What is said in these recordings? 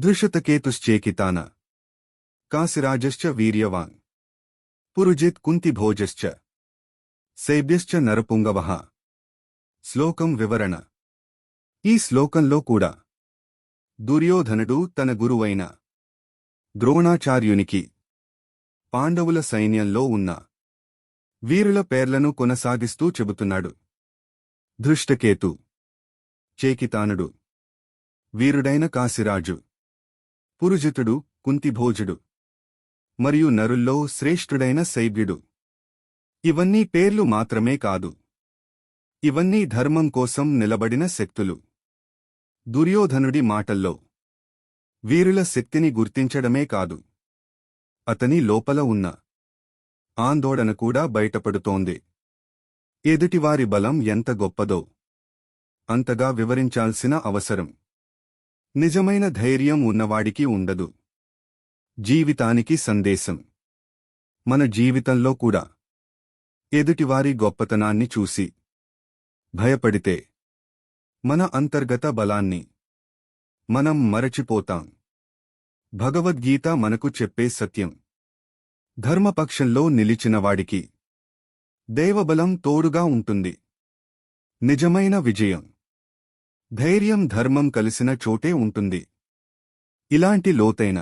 దృశతకేతుశ్చేకితాన కాశిరాజశ్చ వీర్యవాన్. పురుజిత్ కుంతిభోజశ్చ శైబ్యశ్చ నరపుంగవ. శ్లోకం వివరణ. ఈ శ్లోకంలో కూడా. దుర్యోధనుడు తన గురువైన. ద్రోణాచార్యునికి. పాండవుల సైన్యంలో ఉన్న. వీరుల పేర్లను కొనసాగిస్తూ చెబుతున్నాడు. ధృష్టకేతు. చేకితానుడు. వీరుడైన కాశిరాజు. పురుజితుడు కుంతిభోజుడు మరియు నరుల్లో శ్రేష్ఠుడైన శైవ్యుడు. ఇవన్నీ పేర్లు మాత్రమే కాదు. ఇవన్నీ ధర్మం కోసం నిలబడిన శక్తులు. దుర్యోధనుడి మాటల్లో. వీరుల శక్తిని గుర్తించడమే కాదు. అతని లోపల ఉన్న ఆందోళన కూడా బయటపడుతోంది. ఎదుటివారి బలం ఎంత గొప్పదో. అంతగా వివరించాల్సిన అవసరం. నిజమైన ధైర్యం ఉన్నవాడికి ఉండదు. జీవితానికి సందేశం. మన జీవితంలో కూడా. ఎదుటివారి గొప్పతనాన్ని చూసి. భయపడితే. మన అంతర్గత బలాన్ని. మనం మరచిపోతాం. భగవద్గీత మనకు చెప్పే సత్యం. ధర్మపక్షంలో నిలిచినవాడికి. దేవబలం తోడుగా ఉంటుంది. నిజమైన విజయం. ధైర్యం ధర్మం కలిసిన చోటే ఉంటుంది. ఇలాంటి లోతైన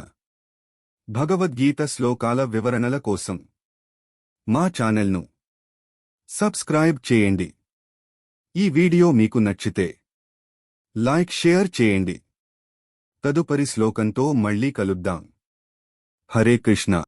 భగవద్గీత శ్లోకాల వివరణల కోసం మా ఛానల్ను సబ్స్క్రైబ్ చేయండి. ఈ వీడియో మీకు నచ్చితే లైక్ షేర్ చేయండి. తదుపరి శ్లోకంతో మళ్ళీ కలుద్దాం. హరే కృష్ణ.